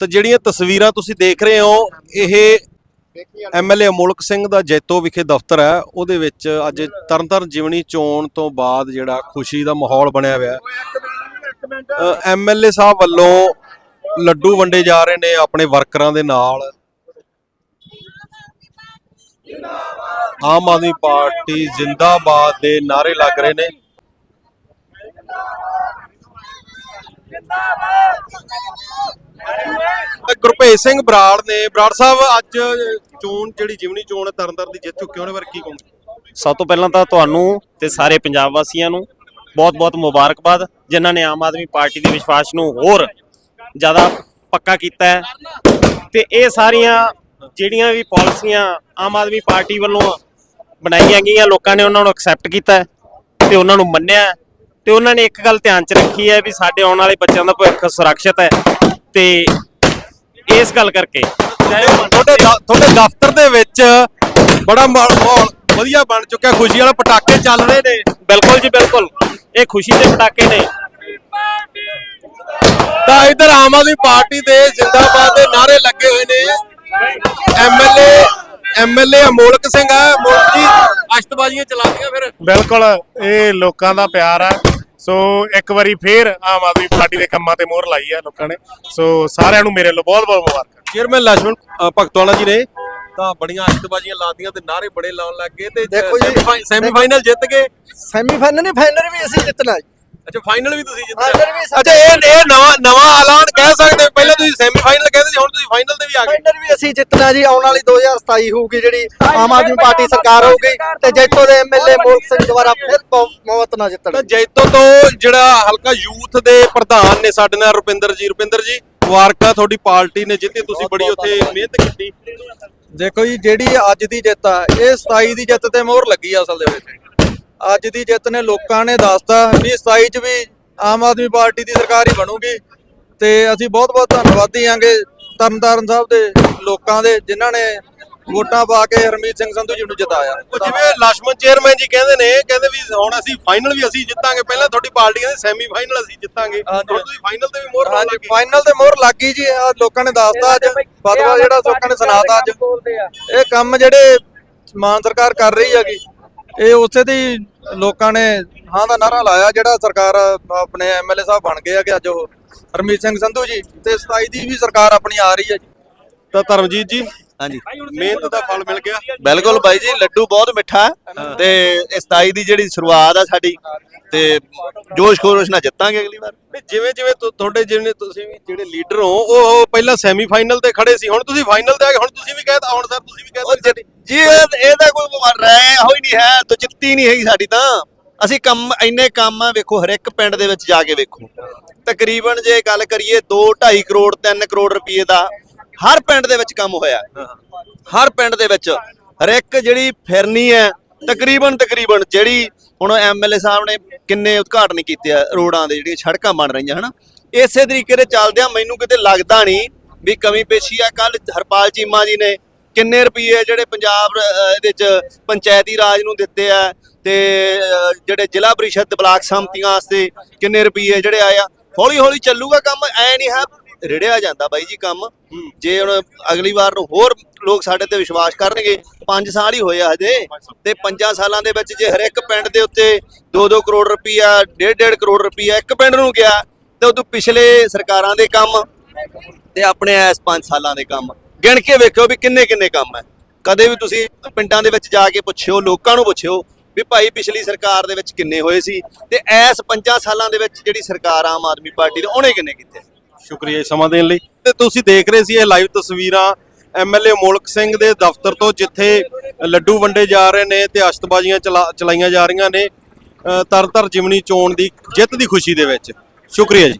ਤਾਂ ਜਿਹੜੀਆਂ ਤਸਵੀਰਾਂ ਤੁਸੀਂ ਦੇਖ ਰਹੇ ਹੋ ਇਹ ਐਮਐਲਏ ਅਮੋਲਕ ਸਿੰਘ ਦਾ ਜੈਤੋ ਵਿਖੇ ਦਫ਼ਤਰ ਹੈ। ਉਹਦੇ ਵਿੱਚ ਅੱਜ ਤਰਨਤਾਰਨ ਜਿਵਣੀ ਚੋਣ ਤੋਂ ਬਾਅਦ ਜਿਹੜਾ ਖੁਸ਼ੀ ਦਾ ਮਾਹੌਲ ਬਣਿਆ ਹੋਇਆ ਹੈ। ਐਮਐਲਏ ਸਾਹਿਬ ਵੱਲੋਂ ਲੱਡੂ ਵੰਡੇ ਜਾ ਰਹੇ ਨੇ ਆਪਣੇ ਵਰਕਰਾਂ ਦੇ ਨਾਲ। ਆਮ ਆਦਮੀ ਪਾਰਟੀ ਜਿੰਦਾਬਾਦ ਦੇ ਨਾਰੇ ਲੱਗ ਰਹੇ ਨੇ। ਤੇ ਸਿੰਘ ਬਰਾੜ ਨੇ, ਬਰਾੜ ਸਾਹਿਬ, ਅੱਜ ਚੋਣ ਜਿਹੜੀ ਜਿਮਨੀ ਚੋਣ ਹੈ ਦੀ ਜਿੱਤ ਚੁੱਕੇ ਉਹਨੇ ਬਾਰੇ ਕੀ ਕਹੋਗੇ? ਸਭ ਤੋਂ ਪਹਿਲਾਂ ਤਾਂ ਤੁਹਾਨੂੰ ਤੇ ਸਾਰੇ ਪੰਜਾਬ ਵਾਸੀਆਂ ਨੂੰ ਬਹੁਤ-ਬਹੁਤ ਮੁਬਾਰਕਬਾਦ, ਜਿਨ੍ਹਾਂ ਨੇ ਆਮ ਆਦਮੀ ਪਾਰਟੀ ਦੇ ਵਿਸ਼ਵਾਸ ਨੂੰ ਹੋਰ ਜ਼ਿਆਦਾ ਪੱਕਾ ਕੀਤਾ ਹੈ। ਤੇ ਇਹ ਸਾਰੀਆਂ ਜਿਹੜੀਆਂ ਵੀ ਪਾਲਿਸੀਆਂ ਆਮ ਆਦਮੀ ਪਾਰਟੀ ਵੱਲੋਂ ਬਣਾਈਆਂ ਗਈਆਂ, ਲੋਕਾਂ ਨੇ ਉਹਨਾਂ ਨੂੰ ਐਕਸੈਪਟ ਕੀਤਾ ਤੇ ਉਹਨਾਂ ਨੂੰ ਮੰਨਿਆ ਤੇ ਉਹਨਾਂ ਨੇ ਇੱਕ ਗੱਲ ਧਿਆਨ 'ਚ ਰੱਖੀ ਹੈ ਵੀ ਸਾਡੇ ਆਉਣ ਵਾਲੇ ਬੱਚਿਆਂ ਦਾ ਭਵਿੱਖ ਸੁਰੱਖਿਅਤ ਹੈ ਤੇ ਇਸ ਗੱਲ ਕਰਕੇ ਤੁਹਾਡੇ ਤੁਹਾਡੇ ਦਫ਼ਤਰ ਦੇ ਵਿੱਚ ਬੜਾ ਮਾਹੌਲ ਵਧੀਆ ਬਣ ਚੁੱਕਿਆ ਖੁਸ਼ੀ ਵਾਲੇ ਪਟਾਕੇ ਚੱਲ ਰਹੇ ਨੇ। ਬਿਲਕੁਲ ਜੀ ਬਿਲਕੁਲ। ਇਹ ਖੁਸ਼ੀ ਦੇ ਪਟਾਕੇ ਨੇ। ਤਾਂ ਇਧਰ ਆਮ ਆਦਮੀ ਪਾਰਟੀ ਦੇ ਜਿੰਦਾਬਾਦ ਦੇ ਨਾਰੇ ਲੱਗੇ ਹੋਏ ਨੇ। ਐਮਐਲਏ ਐਮਐਲਏ ਅਮੋਲਕ ਸਿੰਘ ਆ। ਅਮੋਲਕ ਜੀ ਅਸ਼ਤਬਾਜ਼ੀਆਂ ਚਲਾਉਂਦੀਆਂ ਫਿਰ। ਬਿਲਕੁਲ ਇਹ ਲੋਕਾਂ ਦਾ ਪਿਆਰ ਆ ਸੋ ਇੱਕ ਵਾਰੀ ਫੇਰ ਆਮ ਆਦਮੀ ਪਾਰਟੀ ਦੇ ਕੰਮਾਂ ਤੇ ਮੋਹਰ ਲਾਈ ਆ ਲੋਕਾਂ ਨੇ। ਸੋ ਸਾਰਿਆਂ ਨੂੰ ਮੇਰੇ ਵੱਲੋਂ ਬਹੁਤ-ਬਹੁਤ ਮੁਬਾਰਕਾਂ। ਚੇਅਰਮੈਨ ਲక్ష్ਮਣ ਭਗਤਵਾਲਾ ਜੀ ਨੇ ਤਾਂ ਬੜੀਆਂ ਅਸ਼ਤਬਾਜ਼ੀਆਂ ਲਾਤੀਆਂ ਤੇ ਨਾਰੇ ਬੜੇ ਲਾਉਣ ਲੱਗ ਗਏ ਤੇ ਸੈਮੀਫਾਈਨਲ ਜਿੱਤ ਗਏ। ਸੈਮੀਫਾਈਨਲ ਨਹੀਂ ਫਾਈਨਲ ਵੀ ਅਸੀਂ ਜਿੱਤਣਾ ਜੀ। ਅੱਛਾ ਫਾਈਨਲ ਵੀ ਤੁਸੀਂ ਜਿੱਤੇ ਵੀ ਅੱਛਾ ਇਹ ਇਹ ਨਵਾਂ ਨਵਾਂ ਐਲਾਨ ਕਹਿ ਸਕਦੇ ਹੋ। ਪਹਿਲਾਂ ਤੁਸੀਂ ਸੈਮੀਫਾਈਨਲ ਕਹਿੰਦੇ ਸੀ ਹੁਣ ਤੁਸੀਂ ਫਾਈਨਲ ਤੇ ਵੀ ਆ ਗਏ। ਫਾਈਨਲ ਵੀ ਅਸੀਂ ਜਿੱਤਣਾ ਜੀ ਆਉਣ ਵਾਲੀ 2027 ਹੋਊਗੀ ਜਿਹੜੀ ਆਮ ਆਦਮੀ ਪਾਰਟੀ ਸਰਕਾਰ ਹੋਊਗੀ ਤੇ ਜੈਤੋ ਦੇ ਐਮਐਲਏ ਮੋਲਕ ਸਿੰਘ ਦੁਆਰਾ ਫਿਰ ਮੌਤ ਨਾ ਜਿੱਤਣ। ਤਾਂ ਜੈਤੋ ਤੋਂ ਜਿਹੜਾ ਹਲਕਾ ਯੂਥ ਦੇ ਪ੍ਰਧਾਨ ਨੇ ਸਾਡੇ ਨਾਲ ਰੁਪਿੰਦਰ ਜੀ। ਰੁਪਿੰਦਰ ਜੀ ਮੁਬਾਰਕਾਂ ਤੁਹਾਡੀ ਪਾਰਟੀ ਨੇ ਜਿੱਤੀ ਤੁਸੀਂ ਬੜੀ ਉੱਥੇ ਮਿਹਨਤ ਕੀਤੀ। ਦੇਖੋ ਜੀ ਜਿਹੜੀ ਅੱਜ ਦੀ ਜਿੱਤ ਆ ਇਹ 27 ਦੀ ਜਿੱਤ ਤੇ ਮੋਹਰ ਲੱਗੀ ਆ ਅਸਲ ਦੇ ਵਿੱਚ। ਅੱਜ ਦੀ ਜਿੱਤ ਨੇ ਲੋਕਾਂ ਨੇ ਦੱਸਤਾ ਵੀ 27 ਚ ਵੀ ਆਮ ਆਦਮੀ ਪਾਰਟੀ ਦੀ ਸਰਕਾਰ ਹੀ ਬਣੂਗੀ ਤੇ ਅਸੀਂ ਬਹੁਤ-ਬਹੁਤ ਧੰਨਵਾਦੀ ਆਂਗੇ ਤਰਨਤਾਰਨ ਸਾਹਿਬ ਦੇ ਲੋਕਾਂ ਦੇ ਜਿਨ੍ਹਾਂ ਨੇ ਵੋਟਾਂ ਪਾ ਕੇ ਹਰਮੀਤ ਸਿੰਘ ਸੰਧੂ ਜੀ ਨੂੰ ਜਿਤਾਇਆ। ਜਿਵੇਂ ਲక్ష్ਮਣ ਚੇਅਰਮੈਨ ਜੀ ਕਹਿੰਦੇ ਨੇ ਕਹਿੰਦੇ ਵੀ ਹੁਣ ਅਸੀਂ ਫਾਈਨਲ ਵੀ ਅਸੀਂ ਜਿੱਤਾਂਗੇ। ਪਹਿਲਾਂ ਤੁਹਾਡੀ ਪਾਰਟੀ ਕਹਿੰਦੇ ਸੈਮੀ ਫਾਈਨਲ ਅਸੀਂ ਜਿੱਤਾਂਗੇ। ਹੁਣ ਤੁਸੀਂ ਫਾਈਨਲ ਤੇ ਵੀ ਮੋਹਰ ਲਾ ਕੇ ਫਾਈਨਲ ਤੇ ਮੋਹਰ ਲੱਗ ਗਈ ਜੀ ਆ ਲੋਕਾਂ ਨੇ ਦੱਸਤਾ ਅੱਜ। ਫਤਵਾ ਜਿਹੜਾ ਲੋਕਾਂ ਨੇ ਸੁਣਾਤਾ ਅੱਜ। ਇਹ ਕੰਮ ਜਿਹੜੇ ਮਾਨ ਸਰਕਾਰ ਕਰ ਰਹੀ ਹੈਗੀ। ਇਹ ਉਸੇ ਦੀ ਲੋਕਾਂ ਨੇ ਹਾਂ ਦਾ ਨਾਰਾ ਲਾਇਆ ਜਿਹੜਾ ਸਰਕਾਰ ਆਪਣੇ ਐਮਐਲਏ ਸਾਹਿਬ ਬਣ ਗਏ ਆ ਕਿ ਅੱਜ ਉਹ ਹਰਮੀਤ ਸਿੰਘ ਸੰਧੂ ਜੀ ਤੇ 27 ਦੀ ਵੀ ਸਰਕਾਰ ਆਪਣੀ ਆ ਰਹੀ ਹੈ ਜੀ। ਤਾਂ ਧਰਮਜੀਤ ਜੀ ਹਾਂਜੀ। ਮਿਹਨਤ ਦਾ ਫਲ ਮਿਲ ਗਿਆ। ਬਿਲਕੁਲ ਬਾਈ ਜੀ ਲੱਡੂ ਬਹੁਤ ਮਿੱਠਾ ਤੇ ਇਸ 27 ਦੀ ਜਿਹੜੀ ਸ਼ੁਰੂਆਤ ਆ ਸਾਡੀ ਤੇ ਜੋਸ਼ ਖੋਰਸ਼ ਨਾਲ ਜਿੱਤਾਂਗੇ ਅਗਲੀ ਵਾਰ। ਜਿਵੇਂ ਜਿਵੇਂ ਤੁਹਾਡੇ ਜਿਵੇਂ ਤੁਸੀਂ ਵੀ ਜਿਹੜੇ ਲੀਡਰ ਹੋ ਉਹ ਪਹਿਲਾਂ ਸੈਮੀਫਾਈਨਲ ਤੇ ਖੜੇ ਸੀ ਹੁਣ ਤੁਸੀਂ ਫਾਈਨਲ ਤੇ ਆ ਗਏ ਹੁਣ ਤੁਸੀਂ ਵੀ ਕਹਿਤਾ ਹੁਣ ਸਰ ਤੁਸੀਂ ਵੀ ਕਹਿਤਾ ਜੀ ਇਹ- ਇਹਦਾ ਕੋਈ ਰਾਇ ਹੋਈ ਨਹੀਂ ਹੈ ਤਾਂ ਨਹੀਂ ਹੈਗੀ ਸਾਡੀ ਤਾਂ। ਅਸੀਂ ਕੰਮ ਇੰਨੇ ਕੰਮ ਆ, ਵੇਖੋ ਹਰ ਇੱਕ ਪਿੰਡ ਦੇ ਵਿੱਚ ਜਾ ਕੇ ਵੇਖੋ। ਤਕਰੀਬਨ ਜੇ ਗੱਲ ਕਰੀਏ 2 2.5 ਕਰੋੜ 3 ਕਰੋੜ ਰੁਪਏ ਦਾ ਹਰ ਪਿੰਡ ਦੇ ਵਿੱਚ ਕੰਮ ਹੋਇਆ। ਹਰ ਪਿੰਡ ਦੇ ਵਿੱਚ। ਹਰ ਇੱਕ ਜਿਹੜੀ ਫਿਰਨੀ ਹੈ, ਤਕਰੀਬਨ ਤਕਰੀਬਨ ਜਿਹੜੀ ਹੁਣ ਐਮਐਲਏ ਸਾਹਿਬ ਨੇ ਕਿੰਨੇ ਉਦਘਾਟਨ ਕੀਤੇ ਆ, ਰੋਡਾਂ ਦੇ ਜਿਹੜੀਆਂ ਸੜਕਾਂ ਬਣ ਰਹੀਆਂ, ਹਨਾ? ਇਸੇ ਤਰੀਕੇ ਦੇ ਚੱਲਦਿਆਂ ਮੈਨੂੰ ਕਿਤੇ ਲੱਗਦਾ ਨਹੀਂ ਵੀ ਕਮੀ ਪੇਸ਼ੀ ਆ। ਕੱਲ ਹਰਪਾਲ ਚੀਮਾ ਜੀ ਨੇ ਕਿੰਨੇ ਰੁਪਏ ਜਿਹੜੇ ਪੰਜਾਬ ਇਹਦੇ ਚ ਪੰਚਾਇਤੀ ਰਾਜ ਨੂੰ ਦਿੱਤੇ ਆ ਤੇ ਜਿਹੜੇ ਜ਼ਿਲ੍ਹਾ ਪਰਿਸ਼ਦ ਬਲਾਕ ਸੰਮਤੀਆਂ ਵਾਸਤੇ ਕਿੰਨੇ ਰੁਪਏ ਜਿਹੜੇ ਆਏ ਆ? ਹੌਲੀ ਹੌਲੀ ਚੱਲੂਗਾ ਕੰਮ, ਐ ਨਹੀਂ ਹੈ, ਰਿੜਿਆ ਜਾਂਦਾ ਬਾਈ ਜੀ ਕੰਮ। ਜੇ ਹੁਣ ਅਗਲੀ ਵਾਰ ਨੂੰ ਹੋਰ ਲੋਕ ਸਾਡੇ ਤੇ ਵਿਸ਼ਵਾਸ ਕਰਨਗੇ 5 ਸਾਲ ਹੀ ਹੋਏ ਆ ਹਜੇ, ਤੇ 5 ਸਾਲਾਂ ਦੇ ਵਿੱਚ ਜੇ ਹਰ ਇੱਕ ਪਿੰਡ ਦੇ ਉੱਤੇ 2-2 ਕਰੋੜ ਰੁਪਈਆ 1.5 ਕਰੋੜ ਰੁਪਈਆ ਇੱਕ ਪਿੰਡ ਨੂੰ ਗਿਆ, ਤੇ ਉਦੋਂ ਪਿਛਲੇ ਸਰਕਾਰਾਂ ਦੇ ਕੰਮ ਤੇ ਆਪਣੇ ਇਸ 5 ਸਾਲਾਂ ਦੇ ਕੰਮ। ਗਿਣ ਕੇ ਵੇਖਿਓ ਵੀ ਕਿੰਨੇ ਕਿੰਨੇ ਕੰਮ ਹੈ। ਕਦੇ ਵੀ ਤੁਸੀਂ ਪਿੰਡਾਂ ਦੇ ਵਿੱਚ ਜਾ ਕੇ ਪੁੱਛਿਓ ਲੋਕਾਂ ਨੂੰ ਪੁੱਛਿਓ ਵੀ ਭਾਈ ਪਿਛਲੀ ਸਰਕਾਰ ਦੇ ਵਿੱਚ ਕਿੰਨੇ ਹੋਏ ਸੀ ਤੇ ਇਸ 5 ਸਾਲਾਂ ਦੇ ਵਿੱਚ ਜਿਹੜੀ ਸਰਕਾਰ ਆਮ ਆਦਮੀ ਪਾਰਟੀ ਦੀ ਉਹਨੇ ਕਿੰਨੇ ਕੀਤੇ? ਸ਼ੁਕਰੀਆ ਸਮਾਂ ਦੇਣ ਲਈ। ਤੇ ਤੁਸੀਂ ਦੇਖ ਰਹੇ ਸੀ ਇਹ ਲਾਈਵ ਤਸਵੀਰਾਂ ਐਮਐਲਏ ਮੋਲਕ ਸਿੰਘ ਦੇ ਦਫ਼ਤਰ ਤੋਂ ਜਿੱਥੇ ਲੱਡੂ ਵੰਡੇ ਜਾ ਰਹੇ ਨੇ ਤੇ ਅਸ਼ਤਬਾਜ਼ੀਆਂ ਚਲਾ- ਚਲਾਈਆਂ ਜਾ ਰਹੀਆਂ ਨੇ ਅ, ਤਰਨਤਾਰਨ ਜਿਮਨੀ ਚੋਣ ਦੀ ਜਿੱਤ ਦੀ ਖੁਸ਼ੀ ਦੇ ਵਿੱਚ। ਸ਼ੁਕਰੀਆ ਜੀ।